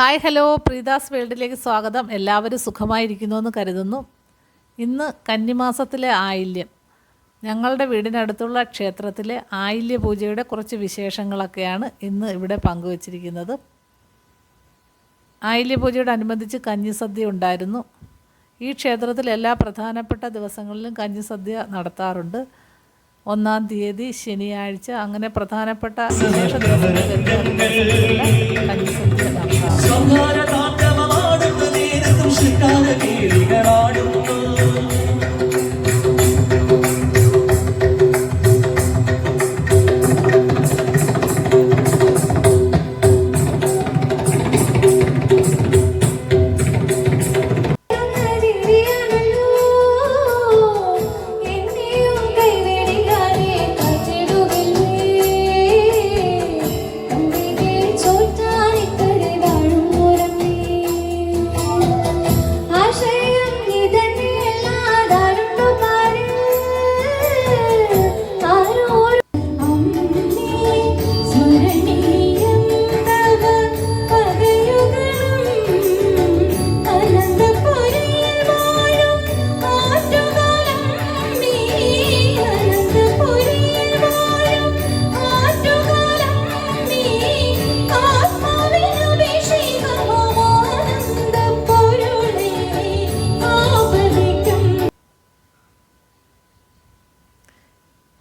Hi hello. പ്രീതാസ് വേൾഡിലേക്ക് സ്വാഗതം. എല്ലാവരും സുഖമായിരിക്കുന്നു എന്ന് കരുതുന്നു. ഇന്ന് കന്നിമാസത്തിലെ ആയില്യം. ഞങ്ങളുടെ വീടിനടുത്തുള്ള ക്ഷേത്രത്തിലെ ആയില്യ പൂജയുടെ കുറച്ച് വിശേഷങ്ങളൊക്കെയാണ് ഇന്ന് ഇവിടെ പങ്കുവച്ചിരിക്കുന്നത്. ആയില്യ പൂജയോടനുബന്ധിച്ച് കഞ്ഞിസദ്യ ഉണ്ടായിരുന്നു. ഈ ക്ഷേത്രത്തിൽ എല്ലാ പ്രധാനപ്പെട്ട ദിവസങ്ങളിലും കഞ്ഞിസദ്യ നടത്താറുണ്ട്. ഒന്നാം തീയതി ശനിയാഴ്ച അങ്ങനെ പ്രധാനപ്പെട്ട വിശേഷ ദിവസങ്ങളിൽ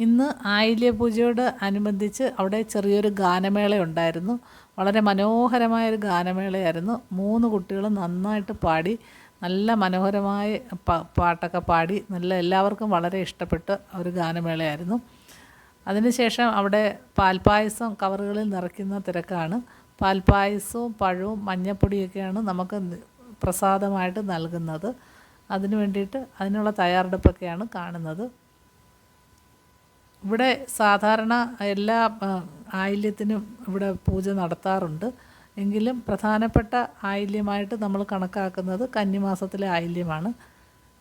ഇന്ന് ആയില്യ പൂജയോട് അനുബന്ധിച്ച് അവിടെ ചെറിയൊരു ഗാനമേള ഉണ്ടായിരുന്നു വളരെ മനോഹരമായൊരു ഗാനമേളയായിരുന്നു. മൂന്ന് കുട്ടികൾ നന്നായിട്ട് പാടി നല്ല മനോഹരമായ പാട്ടൊക്കെ പാടി നല്ല എല്ലാവർക്കും വളരെ ഇഷ്ടപ്പെട്ട ഒരു ഗാനമേളയായിരുന്നു. അതിനുശേഷം അവിടെ പാൽപ്പായസം കവറുകളിൽ നിറയ്ക്കുന്ന തിരക്കാണ്. പാൽപ്പായസവും പഴവും മഞ്ഞപ്പൊടിയൊക്കെയാണ് നമുക്ക് പ്രസാദമായിട്ട് നൽകുന്നത്. അതിനു വേണ്ടിയിട്ട് അതിനുള്ള തയ്യാറെടുപ്പൊക്കെയാണ് കാണുന്നത്. ഇവിടെ സാധാരണ എല്ലാ ആയില്യത്തിനും ഇവിടെ പൂജ നടത്താറുണ്ട്. എങ്കിലും പ്രധാനപ്പെട്ട ആയില്യമായിട്ട് നമ്മൾ കണക്കാക്കുന്നത് കന്നിമാസത്തിലെ ആയില്യമാണ്.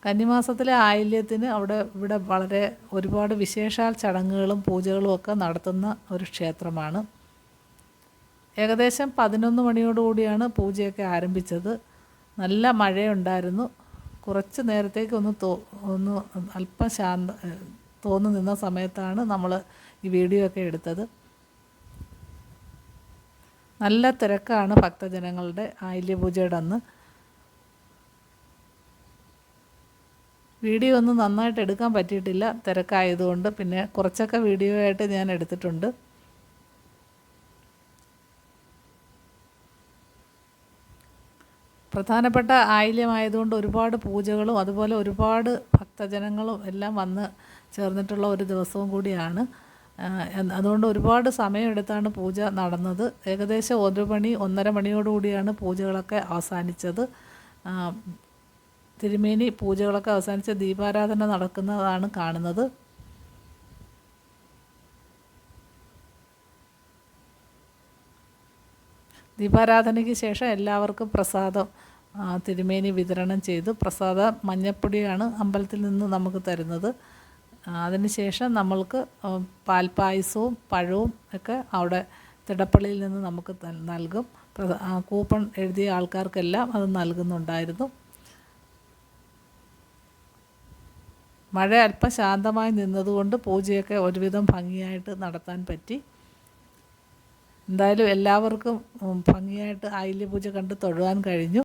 കന്നിമാസത്തിലെ ആയില്യത്തിന് അവിടെ ഇവിടെ വളരെ ഒരുപാട് വിശേഷാൽ ചടങ്ങുകളും പൂജകളും ഒക്കെ നടത്തുന്ന ഒരു ക്ഷേത്രമാണ്. ഏകദേശം പതിനൊന്ന് മണിയോടുകൂടിയാണ് പൂജയൊക്കെ ആരംഭിച്ചത്. നല്ല മഴയുണ്ടായിരുന്നു. കുറച്ച് നേരത്തേക്ക് ഒന്ന് തോ ഒന്ന് അല്പം ശാന്ത തോന്നു നിന്ന സമയത്താണ് നമ്മൾ ഈ വീഡിയോ ഒക്കെ എടുത്തത്. നല്ല തിരക്കാണ് ഭക്തജനങ്ങളുടെ ആയില്യപൂജയുടെ അന്ന് വീഡിയോ ഒന്നും നന്നായിട്ട് എടുക്കാൻ പറ്റിയിട്ടില്ല തിരക്കായതുകൊണ്ട്. പിന്നെ കുറച്ചൊക്കെ വീഡിയോ ആയിട്ട് ഞാൻ എടുത്തിട്ടുണ്ട്. പ്രധാനപ്പെട്ട ആയില്യമായതുകൊണ്ട് ഒരുപാട് പൂജകളും അതുപോലെ ഒരുപാട് ഭക്തജനങ്ങളും എല്ലാം വന്ന് ചേർന്നിട്ടുള്ള ഒരു ദിവസവും കൂടിയാണ്. അതുകൊണ്ട് ഒരുപാട് സമയമെടുത്താണ് പൂജ നടന്നത്. ഏകദേശം ഒരു മണി ഒന്നര മണിയോടുകൂടിയാണ് പൂജകളൊക്കെ അവസാനിച്ചത്. തിരുമേനി പൂജകളൊക്കെ അവസാനിച്ച് ദീപാരാധന നടക്കുന്നതാണ് കാണുന്നത്. ദീപാരാധനയ്ക്ക് ശേഷം എല്ലാവർക്കും പ്രസാദം തിരുമേനി വിതരണം ചെയ്തു. പ്രസാദ മഞ്ഞപ്പൊടിയാണ് അമ്പലത്തിൽ നിന്ന് നമുക്ക് തരുന്നത്. അതിനുശേഷം നമ്മൾക്ക് പാൽപ്പായസവും പഴവും ഒക്കെ അവിടെ തിടപ്പള്ളിയിൽ നിന്ന് നമുക്ക് നൽകും. കൂപ്പൺ എഴുതിയ ആൾക്കാർക്കെല്ലാം അത് നൽകുന്നുണ്ടായിരുന്നു. മഴ അല്പം ശാന്തമായി നിന്നതുകൊണ്ട് പൂജയൊക്കെ ഒരുവിധം ഭംഗിയായിട്ട് നടത്താൻ പറ്റി. എന്തായാലും എല്ലാവർക്കും ഭംഗിയായിട്ട് ആയില്യ പൂജ കണ്ട് തൊഴുവാൻ കഴിഞ്ഞു.